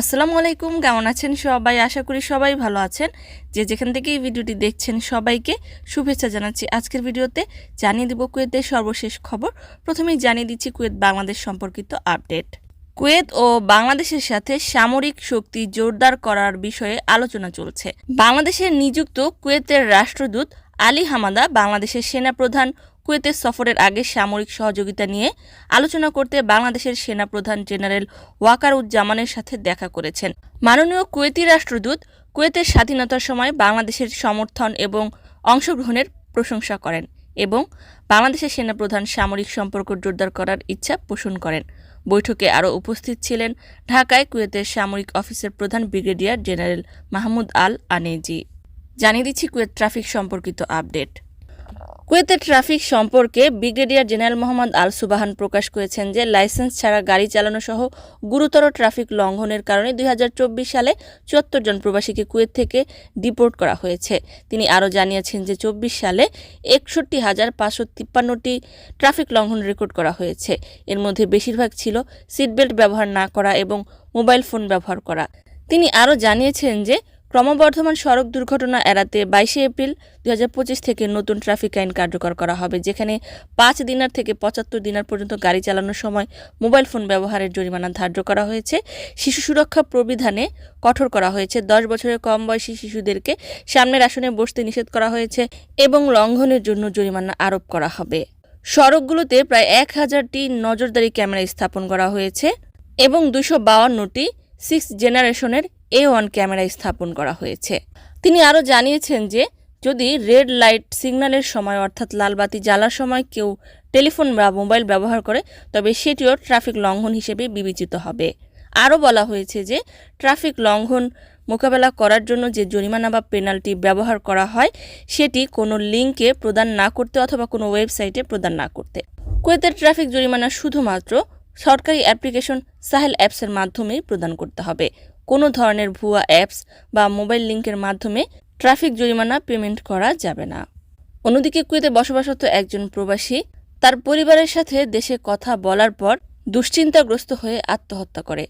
আসসালামু আলাইকুম, কেমন আছেন সবাই? আশা করি সবাই ভালো আছেন। যে যেখান থেকে এই ভিডিওটি দেখছেন সবাইকে শুভেচ্ছা জানাচ্ছি। আজকের ভিডিওতে জানিয়ে দেব কুয়েতের সর্বশেষ খবর। প্রথমেই জানিয়ে দিচ্ছি কুয়েত বাংলাদেশ সম্পর্কিত আপডেট। কুয়েত ও বাংলাদেশের সাথে সামরিক শক্তি জোরদার করার বিষয়ে আলোচনা চলছে। বাংলাদেশের নিযুক্ত কুয়েতের রাষ্ট্রদূত আলী হামাদা বাংলাদেশের সেনাপ্রধান কুয়েতের সফরের আগে সামরিক সহযোগিতা নিয়ে আলোচনা করতে বাংলাদেশের সেনাপ্রধান জেনারেল ওয়াকার উজ্জামানের সাথে দেখা করেছেন। মাননীয় কুয়েতি রাষ্ট্রদূত কুয়েতের স্বাধীনতার সময় বাংলাদেশের সমর্থন এবং অংশগ্রহণের প্রশংসা করেন এবং বাংলাদেশের সেনাপ্রধান সামরিক সম্পর্ক জোরদার করার ইচ্ছা পোষণ করেন। বৈঠকে আরও উপস্থিত ছিলেন ঢাকায় কুয়েতের সামরিক অফিসের প্রধান brigadier general Mahmoud Al Anezi জানিয়ে দিচ্ছি কুয়েত ট্রাফিক সম্পর্কিত আপডেট। কুয়েতের ট্রাফিক সম্পর্কে brigadier general Mohammad Al Subhan প্রকাশ করেছেন যে লাইসেন্স ছাড়া গাড়ি চালানো সহ গুরুতর ট্রাফিক লঙ্ঘনের কারণে দুই হাজার চব্বিশ সালে চুয়াত্তর জন প্রবাসীকে কুয়েত থেকে ডিপোর্ট করা হয়েছে। তিনি আরও জানিয়েছেন যে চব্বিশ সালে একষট্টি হাজার পাঁচশো তিপ্পান্নটি ট্রাফিক লঙ্ঘন রেকর্ড করা হয়েছে। এর মধ্যে বেশিরভাগ ছিল সিটবেল্ট ব্যবহার না করা এবং মোবাইল ফোন ব্যবহার করা। তিনি আরও জানিয়েছেন যে ক্রমবর্ধমান সড়ক দুর্ঘটনা এড়াতে বাইশে এপ্রিল দুই হাজার পঁচিশ থেকে নতুন ট্রাফিক আইন কার্যকর করা হবে, যেখানে পাঁচ দিনার থেকে পঁচাত্তর দিনার পর্যন্ত গাড়ি চালানোর সময় মোবাইল ফোন ব্যবহারের জরিমানা ধার্য করা হয়েছে। শিশু সুরক্ষা প্রবিধানে কঠোর করা হয়েছে। দশ বছরের কম বয়সী শিশুদেরকে সামনের আসনে বসতে নিষেধ করা হয়েছে এবং লঙ্ঘনের জন্য জরিমানা আরোপ করা হবে। সড়কগুলোতে প্রায় এক হাজারটি নজরদারি ক্যামেরা স্থাপন করা হয়েছে এবং দুশো বাউান্নটি সিক্স জেনারেশনের এ ওয়ান ক্যামেরা স্থাপন করা হয়েছে। তিনি আরও জানিয়েছেন যে, যদি রেড লাইট সিগন্যালের সময় অর্থাৎ লালবাতি জ্বালার সময় কেউ টেলিফোন বা মোবাইল ব্যবহার করে, তবে সেটিও ট্রাফিক লঙ্ঘন হিসেবে বিবেচিত হবে। আরও বলা হয়েছে যে ট্রাফিক লঙ্ঘন মোকাবেলা করার জন্য যে জরিমানা বা পেনাল্টি ব্যবহার করা হয়, সেটি কোনো লিঙ্কে প্রদান না করতে অথবা কোনো ওয়েবসাইটে প্রদান না করতে। কুয়েতের ট্রাফিক জরিমানা শুধুমাত্র সরকারি অ্যাপ্লিকেশন সাহেল অ্যাপসের মাধ্যমেই প্রদান করতে হবে। কোনো ধরনের ভুয়া অ্যাপস বা মোবাইল লিঙ্কের মাধ্যমে ট্রাফিক জরিমানা পেমেন্ট করা যাবে না। অন্যদিকে কুয়েতে বসবাসরত একজন প্রবাসী তার পরিবারের সাথে দেশে কথা বলার পর দুশ্চিন্তাগ্রস্ত হয়ে আত্মহত্যা করে।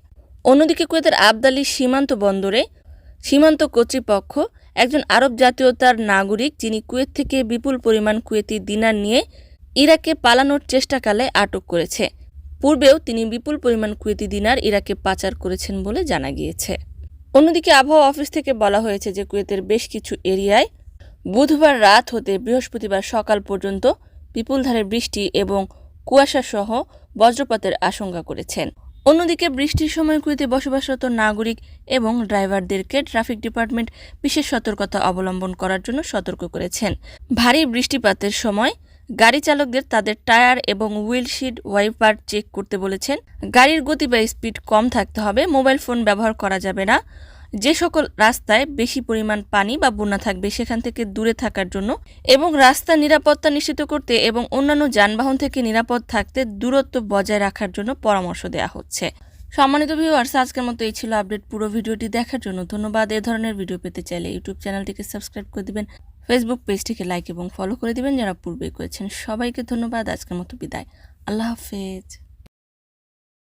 অন্যদিকে কুয়েতের আবদালি সীমান্ত বন্দরে সীমান্ত কর্তৃপক্ষ একজন আরব জাতীয়তার নাগরিক যিনি কুয়েত থেকে বিপুল পরিমাণ কুয়েতি দিনার নিয়ে ইরাকে পালানোর চেষ্টাকালে আটক করেছে। পূর্বেও তিনি বিপুল পরিমাণ কুয়েতি দিনার ইরাকে পাচার করেছেন বলে জানা গিয়েছে। অন্যদিকে আবহাওয়া অফিস থেকে বলা হয়েছে যে কুয়েতের বেশ কিছু এরিয়ায় বুধবার রাত হতে বৃহস্পতিবার সকাল পর্যন্ত বিপুলধারে বৃষ্টি এবং কুয়াশাসহ বজ্রপাতের আশঙ্কা করেছেন। অন্যদিকে বৃষ্টির সময় কুয়েতে বসবাসরত নাগরিক এবং ড্রাইভারদেরকে ট্রাফিক ডিপার্টমেন্ট বিশেষ সতর্কতা অবলম্বন করার জন্য সতর্ক করেছেন। ভারী বৃষ্টিপাতের সময় গাড়ি চালকদের তাদের টায়ার এবং হুইলশিট ওয়াইপার চেক করতে বলেছেন। গাড়ির গতি বা স্পিড কম থাকতে হবে, মোবাইল ফোন ব্যবহার করা যাবে না। যে সকল রাস্তায় বেশি পরিমাণ পানি বা বন্যা থাকবে সেখান থেকে দূরে থাকার জন্য এবং রাস্তার নিরাপত্তা নিশ্চিত করতে এবং অন্যান্য যানবাহন থেকে নিরাপদ থাকতে দূরত্ব বজায় রাখার জন্য পরামর্শ দেওয়া হচ্ছে। সম্মানিত ভিউয়ার্স আজকের মতো এই ছিল আপডেট পুরো ভিডিওটি দেখার জন্য। ধন্যবাদ। এ ধরনের ভিডিও পেতে চাইলে ইউটিউব চ্যানেলটিকে সাবস্ক্রাইব করে দিবেন। ফেসবুক পেজটিকে লাইক এবং ফলো করে দিবেন যারা পূর্বেই করেছেন। সবাইকে ধন্যবাদ। আজকের মতো বিদায়। আল্লাহ হাফেজ।